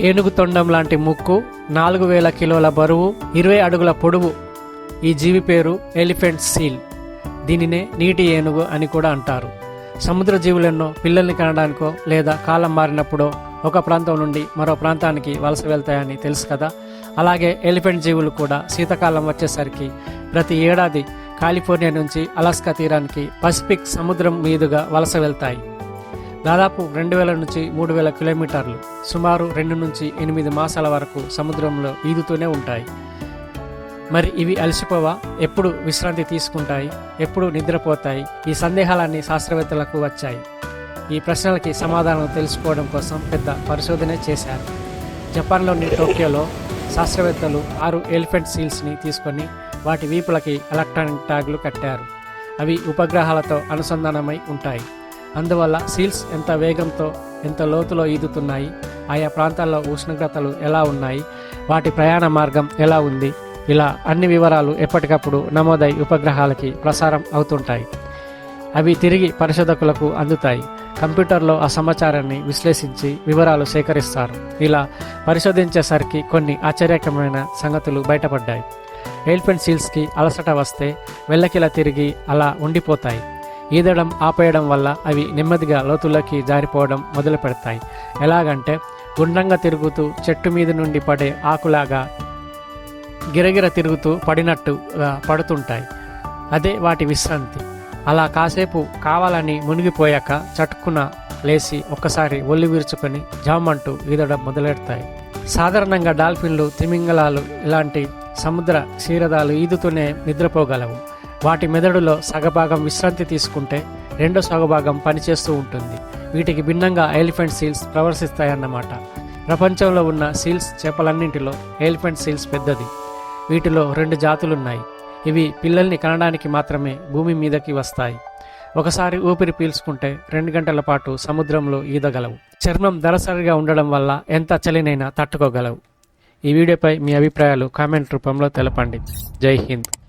ఏనుగు తొండం లాంటి ముక్కు నాలుగు వేల కిలోల బరువు ఇరవై అడుగుల పొడవు. ఈ జీవి పేరు ఎలిఫెంట్ సీల్. దీనినే నీటి ఏనుగు అని కూడా అంటారు. సముద్ర జీవులెన్నో పిల్లల్ని కనడానికో లేదా కాలం మారినప్పుడో ఒక ప్రాంతం నుండి మరో ప్రాంతానికి వలస వెళ్తాయని తెలుసు కదా. అలాగే ఎలిఫెంట్ జీవులు కూడా శీతాకాలం వచ్చేసరికి ప్రతి ఏడాది కాలిఫోర్నియా నుంచి అలాస్కా తీరానికి పసిఫిక్ సముద్రం మీదుగా వలస వెళ్తాయి. దాదాపు రెండు వేల నుంచి మూడు వేల కిలోమీటర్లు సుమారు రెండు నుంచి ఎనిమిది మాసాల వరకు సముద్రంలో ఈదుతూనే ఉంటాయి. మరి ఇవి అలసిపోవా? ఎప్పుడు విశ్రాంతి తీసుకుంటాయి? ఎప్పుడు నిద్రపోతాయి? ఈ సందేహాలన్నీ శాస్త్రవేత్తలకు వచ్చాయి. ఈ ప్రశ్నలకి సమాధానం తెలుసుకోవడం కోసం పెద్ద పరిశోధన చేశారు. జపాన్లోని టోక్యోలో శాస్త్రవేత్తలు ఆరు ఎలిఫెంట్ సీల్స్ని తీసుకొని వాటి వీపులకి ఎలక్ట్రానిక్ ట్యాగ్లు కట్టారు. అవి ఉపగ్రహాలతో అనుసంధానమై ఉంటాయి. అందువల్ల సీల్స్ ఎంత వేగంతో ఎంత లోతులో ఈదుతున్నాయి ఆయా ప్రాంతాల్లో ఉష్ణోగ్రతలు ఎలా ఉన్నాయి వాటి ప్రయాణ మార్గం ఎలా ఉంది ఇలా అన్ని వివరాలు ఎప్పటికప్పుడు నమోదై ఉపగ్రహాలకి ప్రసారం అవుతుంటాయి. అవి తిరిగి పరిశోధకులకు అందుతాయి. కంప్యూటర్లో ఆ సమాచారాన్ని విశ్లేషించి వివరాలు సేకరిస్తారు. ఇలా పరిశోధించేసరికి కొన్ని ఆశ్చర్యకరమైన సంగతులు బయటపడ్డాయి. ఎలిఫెంట్ సీల్స్కి అలసట వస్తే వెళ్ళకిలా తిరిగి అలా ఉండిపోతాయి. ఈదడం ఆపేయడం వల్ల అవి నెమ్మదిగా లోతుల్లోకి జారిపోవడం మొదలు పెడతాయి. ఎలాగంటే గుండ్రంగా తిరుగుతూ చెట్టు మీద నుండి పడే ఆకులాగా గిరగిర తిరుగుతూ పడినట్టు పడుతుంటాయి. అదే వాటి విశ్రాంతి. అలా కాసేపు కావాలని మునిగిపోయాక చటుక్కున లేచి ఒక్కసారి ఒళ్ళు విరుచుకొని జామంటూ ఈదడం మొదలెడతాయి. సాధారణంగా డాల్ఫిన్లు తిమింగలాలు ఇలాంటి సముద్ర క్షీరదాలు ఈదుతూనే నిద్రపోగలవు. వాటి మెదడులో సగభాగం విశ్రాంతి తీసుకుంటే రెండో సగభాగం పనిచేస్తూ ఉంటుంది. వీటికి భిన్నంగా ఎలిఫెంట్ సీల్స్ ప్రవర్తిస్తాయన్నమాట ప్రపంచంలో ఉన్న సీల్స్ చేపలన్నింటిలో ఎలిఫెంట్ సీల్స్ పెద్దది. వీటిలో రెండు జాతులున్నాయి. ఇవి పిల్లల్ని కనడానికి మాత్రమే భూమి మీదకి వస్తాయి. ఒకసారి ఊపిరి పీల్చుకుంటే రెండు గంటల పాటు సముద్రంలో ఈదగలవు. చర్మం దరసరిగా ఉండడం వల్ల ఎంత చలినైనా తట్టుకోగలవు. ఈ వీడియోపై మీ అభిప్రాయాలు కామెంట్ రూపంలో తెలపండి. జై హింద్.